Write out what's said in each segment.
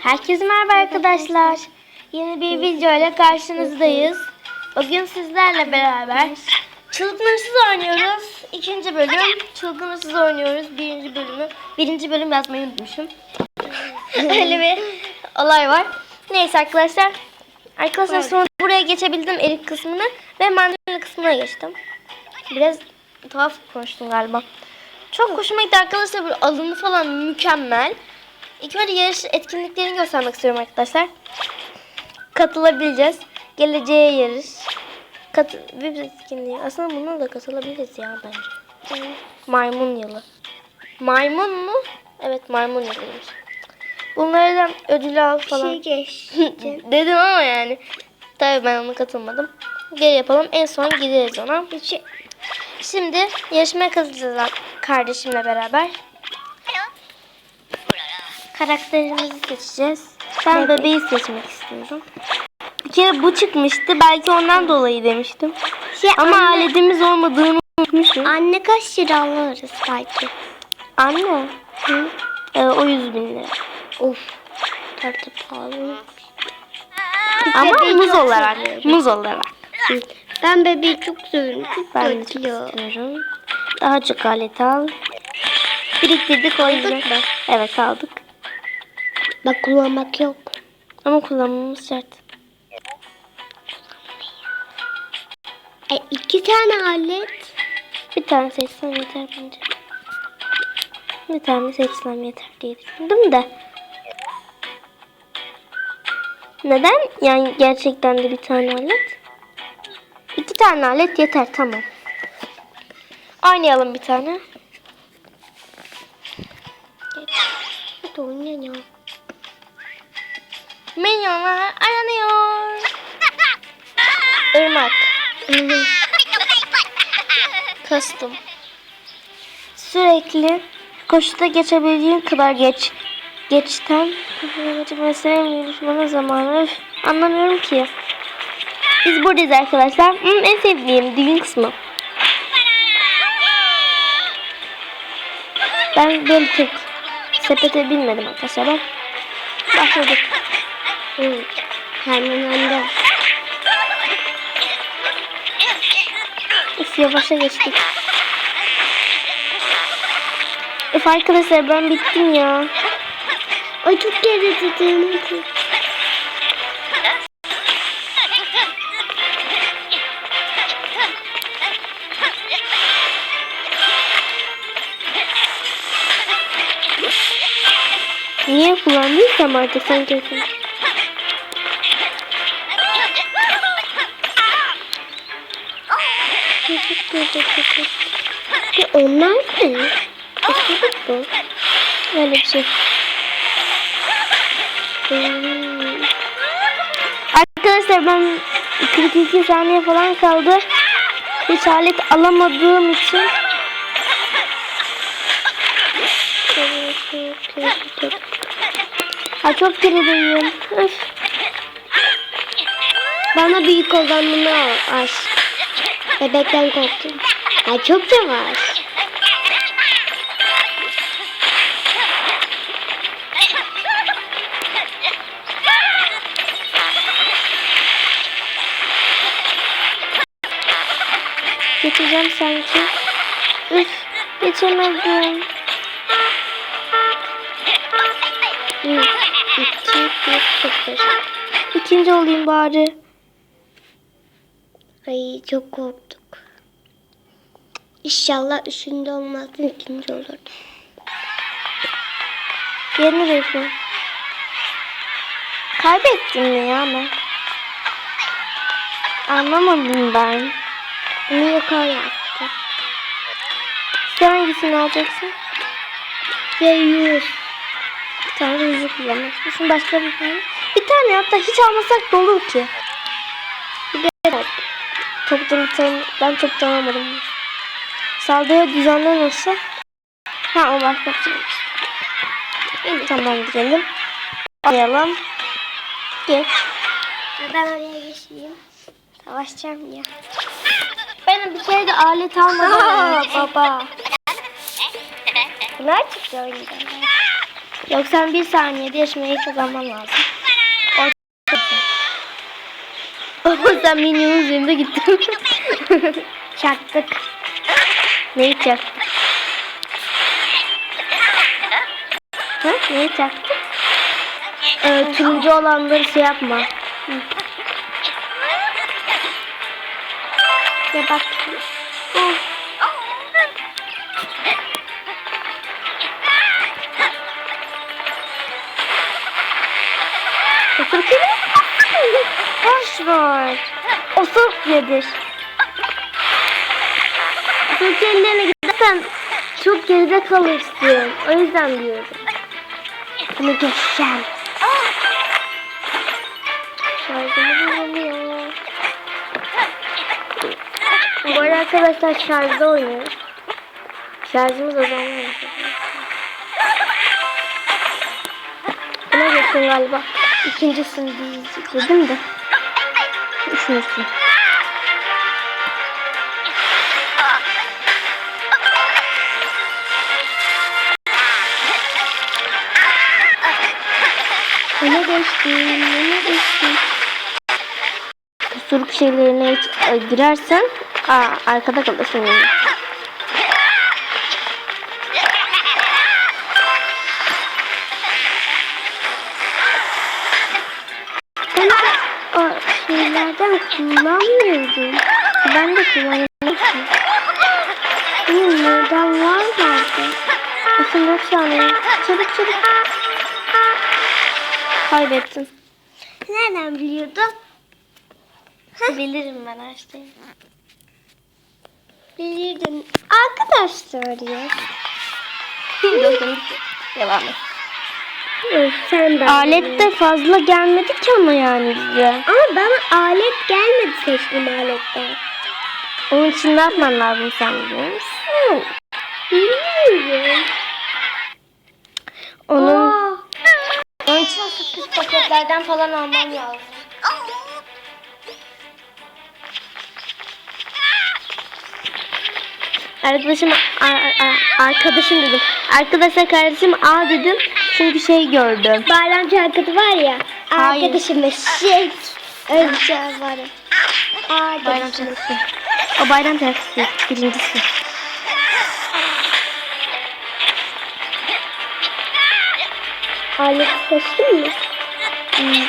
Herkese merhaba arkadaşlar. Yeni bir video ile karşınızdayız. Bugün sizlerle beraber Çılgın Hırsız oynuyoruz. İkinci bölüm. Çılgın Hırsız oynuyoruz. Birinci bölümü. Birinci bölüm yazmayı unutmuşum. Öyle bir olay var. Neyse arkadaşlar. Arkadaşlar sonra buraya geçebildim erik kısmını ve mandalina kısmına geçtim. Biraz tuhaf konuştum galiba. Çok hoşuma gitti arkadaşlar. Böyle alımı falan mükemmel. İlk önce yarış etkinliklerini göstermek istiyorum arkadaşlar. Katılabileceğiz. Geleceğe yarış. Kat bir etkinliği. Aslında buna da katılabiliriz ya bence. Maymun yılı. Maymun mu? Evet maymun yılıymış. Bunlardan ödül al falan. Şey geç. Dedim ama yani. Tabii ben ona katılmadım. Gel yapalım. En son gideriz ona. Şimdi yarışmaya katılacağız kardeşimle beraber. Karakterimizi seçeceğiz. Ben bebeği seçmek istiyorum. Bir kere bu çıkmıştı. Belki ondan dolayı demiştim. şey Ama anne, aletimiz olmadığını unutmuşum. anne kaç lira alırız belki? Anne. Hı? Ee, o 100 bin lira. Of. Tartı pahalı. Ama bebeği muz olarak. seviyorum. Muz olarak. Ben bebeği çok seviyorum. Çok Ben de çok istiyorum. Daha çok alet al. Biriktirdik o yüzden. Evet aldık. Bak kullanmak yok. Ama kullanmamız şart. E, iki tane alet. Bir tane seçsem yeter bence. Bir tane seçsem yeter diye düşündüm de. Neden? Yani gerçekten de bir tane alet. İki tane alet yeter tamam. Oynayalım bir tane. Hadi oynayalım. Minyonlar aranıyor. Irmak. Kastım. Sürekli koşuda geçebildiğin kadar geç. Geçten mesele yarışmanın zamanı. Anlamıyorum ki. Biz buradayız arkadaşlar. Hmm, en sevdiğim düğün kısmı. Ben böyle tek sepete binmedim arkadaşlar. Başladık. Hı. Hemen önde. Üf yavaşa geçtik. Üf arkadaşlar ben bittim ya. Ay çok gerildim. Niye kullandıysam artık sanki Ya onlar ne? Isırık bu. Öyle bir şey. Hmm. Arkadaşlar ben 42 saniye falan kaldı. Hiç alet alamadığım için Ha çok. Üf. Bana büyük olanını al. Bebekten korktum. Ay çok yavaş. Geçeceğim sanki. Üf. Geçemedim. Bir, iki, bir, sıfır. İkinci olayım bari. Ay çok korktuk. İnşallah üçüncü olmazdı ikinci olurdu. Yerini bekliyorum. Kaybettim mi ya ben? Anlamadım ben. Bunu yukarı yaptı. Sen hangisini alacaksın? Yüz. Bir tane hızlı kullanmak. Başka bir tane. Bir tane hatta hiç almasak da olur ki. Bir de toptan. Ben toptan almadım. Saldırı düzenli nasıl? Ha o başka bir. İyi, Tamam gidelim. Alayalım. Geç. Ben oraya geçeyim. Savaşacağım ya. Ben bir kere de alet almadım. Aa, baba. Bunlar çıktı oyundan. 91 saniyede yaşamayı kazanman lazım. Ama sen minyonun üzerinde gittin. Çaktık. Neyi çaktın? Ha? Neyi çaktın? Ee, turuncu olanları şey yapma. Hı. Ya bak. Hı. Osur kedi. Boş ver. Osur nedir? Osur kedilerine gidersen çok geride kalırsın. O yüzden diyorum. Bunu geçeceğim. Şarjımı bulamıyor. Bu arada arkadaşlar şarjda oynuyoruz. Şarjımız azalmıyor. Buna geçsin galiba. İkincisini dedim de. Üçüncüsü. Öne geçtim, öne geçtim. Kusuruk şeylerine hiç e, girersen aa, arkada kalırsın yani. Ben şeylerden kullanmıyordum. Ben de kullanıyordum. Benim nereden var. Aslında bir saniye. Çabuk çabuk. Kaybettim. Nereden biliyordun? Bilirim ben her şeyi. Biliyordum. Arkadaşlar ya. Devam et. Sen de. Alet de fazla gelmedi ki ama yani bize. Ama bana alet gelmedi seçtiğim aletler. Onun için ne yapman lazım sen biliyor musun? Bilmiyorum. Onun, paketlerden falan alman lazım. Arkadaşım, arkadaşım dedim. Arkadaşlar kardeşim A dedim çünkü şey gördüm. bayram şarkısı var ya. Hayır. Arkadaşım şey. Öyle bir şey var. Bayram Arkadaşım. şarkısı. O bayram şarkısı birincisi. Alet seçtin mi? Hmm.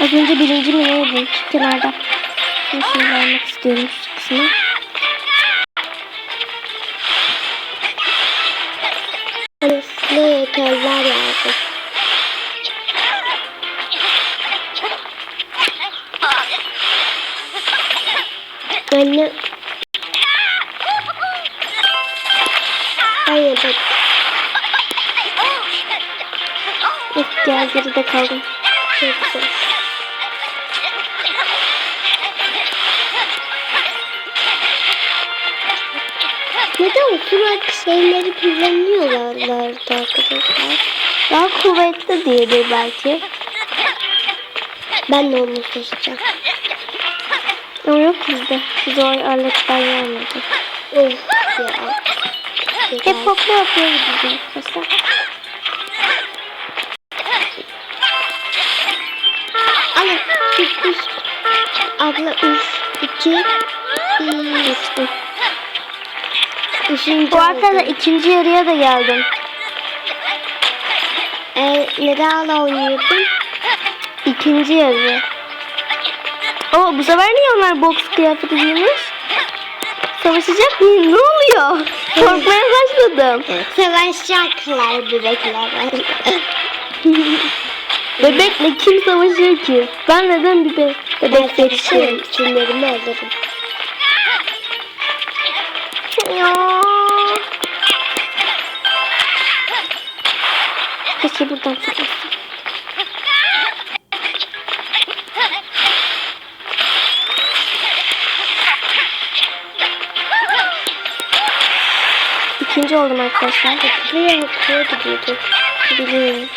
Az önce birinci mi neydi? Bir şey vermek istiyorum şu kısmı. Anne. Hayır bak. İlk gel geride kaldım. Çok güzel. Neden surat şeyleri kullanıyorlardı arkadaşlar? Daha kuvvetli diyedir belki. Ben de onu seçeceğim. Ama yok bizde. Bize o aletler gelmedi. Of ya. Hep hopla yapıyor gideceğiz arkadaşlar. Ana sürpriz. Abla 3, 2, 1. Geçtim. Üçüncü Bu arada ikinci yarıya da geldim. Ee, neden hala oynuyordun? İkinci yarı. Ama bu sefer niye onlar boks kıyafeti giymiş? Savaşacak mıyım? Ne oluyor? Korkmaya başladım. Savaşacaklar bebekler. Bebekle kim savaşır ki? Ben neden bir be bebek seçtim? Kimlerimi alırım. Ya. Keşke buradan fırlasın. İkinci oldum arkadaşlar. Buraya bakıyor gidiyordu. Biliyorum.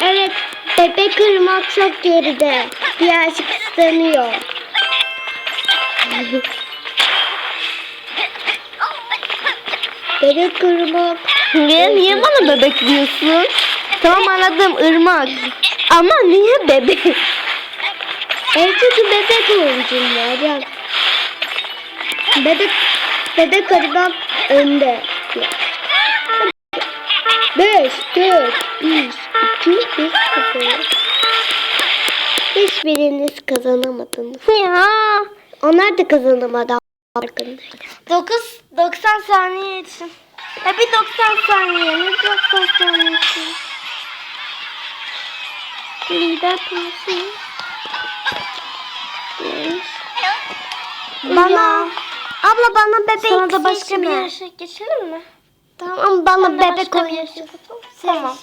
Evet bebek ırmak çok geride. Birazcık ıslanıyor. bebek ırmak. Niye, niye bana bebek diyorsun? Tamam anladım ırmak. Ama niye bebek? En kötü bebek oyuncum var. Bebek bebek ırmak önde. Beş, dört, üç, iki, bir, sıfır. Hiçbiriniz kazanamadınız. Ya. Onlar da kazanamadı farkındayım. 9 90 saniye için. Ya bir 90 saniye. Ne 90 saniye için? Lider pası. Bana, abla bana bebek Sonra da başka seçme. bir yarışa geçelim mi? Tamam bana Sen bebek oyuncu. katıl. Tamam.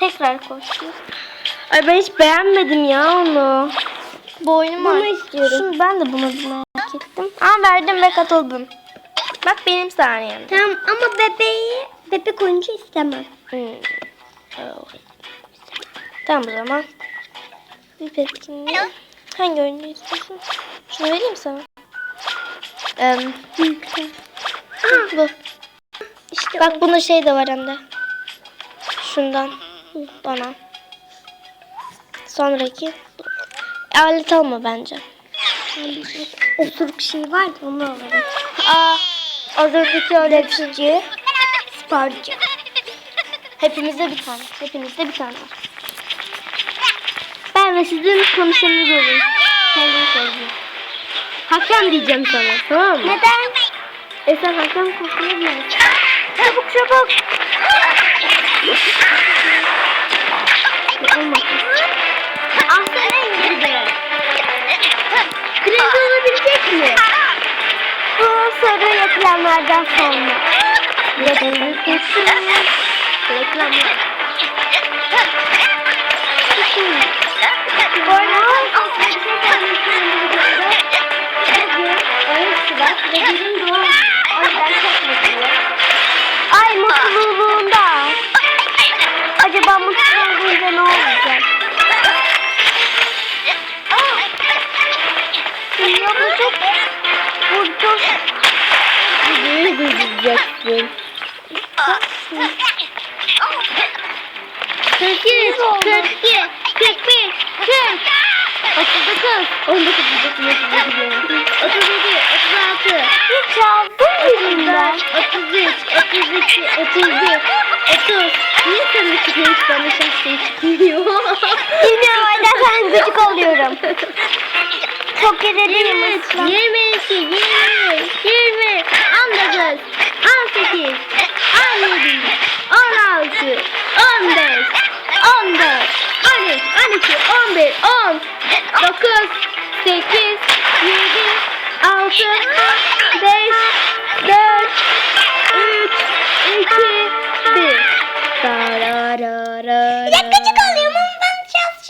Tekrar koşuyoruz. Ay ben hiç beğenmedim ya onu. Bu oyunu Bunu istiyorum. Şunu ben de bunu merak ettim. Ama verdim ve katıldım. Bak benim saniyem. Tamam ama bebeği bebek oyuncu istemem. Hmm. Tamam o zaman. Bir etkinliği. Hangi oyunu istiyorsun? Şunu vereyim sana. Ee, bu. İşte Bak bunda şey de var hem de. Şundan. Bana. Sonraki. Alet alma bence. osuruk şey var ya onu alırım. Aa, az önceki öğretici. Sporcu. Hepimizde bir tane. Hepimizde bir tane var. Ben ve sizin konuşanınız olur. Kendini söyleyeyim. Hakem diyeceğim sana. Tamam mı? Neden? E sen hakem konuşabilir Çabuk çabuk. Olmadı. Aferin gibi. Kırmızı olabilecek mi? Bu sarı reklamlardan sonra. Reklamlar. Reklamlar. Bu arada 39, 19 Şubat 37, 36. Hiç çaldın birinden. 33, 32, 31, 30. Niye sen de çıkıyor hiç bana şaşkın çıkmıyor? Bilmiyorum anne ben gıcık oluyorum. Çok 23, ıslan. 22, 23, 20, 19, 18, 17, 16, 15, 14, 13, 12, 11, 10, 9, 8, 7, 6, 5, 4, 3, 2, 1. Ya gıcık oluyorum ama ben şans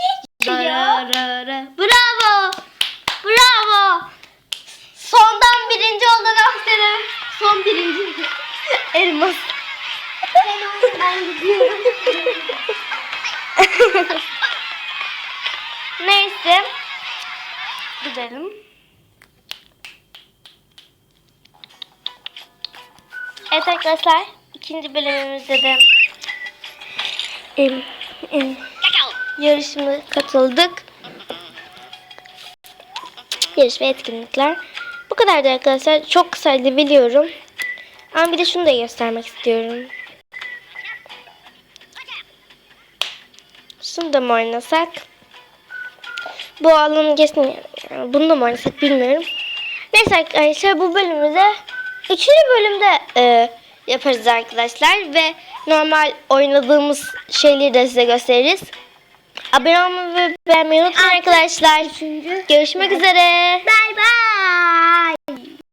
Bravo. Bravo. Sondan birinci oldun aferin. Son birinci. Elmas. Ben gidiyorum. Gidelim. Evet arkadaşlar. ikinci bölümümüzde de em, em, yarışma katıldık. Yarış ve etkinlikler. Bu kadardı arkadaşlar. Çok kısaydı biliyorum. Ama bir de şunu da göstermek istiyorum. Şunu da mı oynasak? Bu alanı geçsin. Bunu da oynasak bilmiyorum. Neyse arkadaşlar bu bölümümüzde üçüncü bölümde e, yaparız arkadaşlar. Ve normal oynadığımız şeyleri de size gösteririz. Abone olmayı ve beğenmeyi unutmayın arkadaşlar. Görüşmek üzere. Bye bye.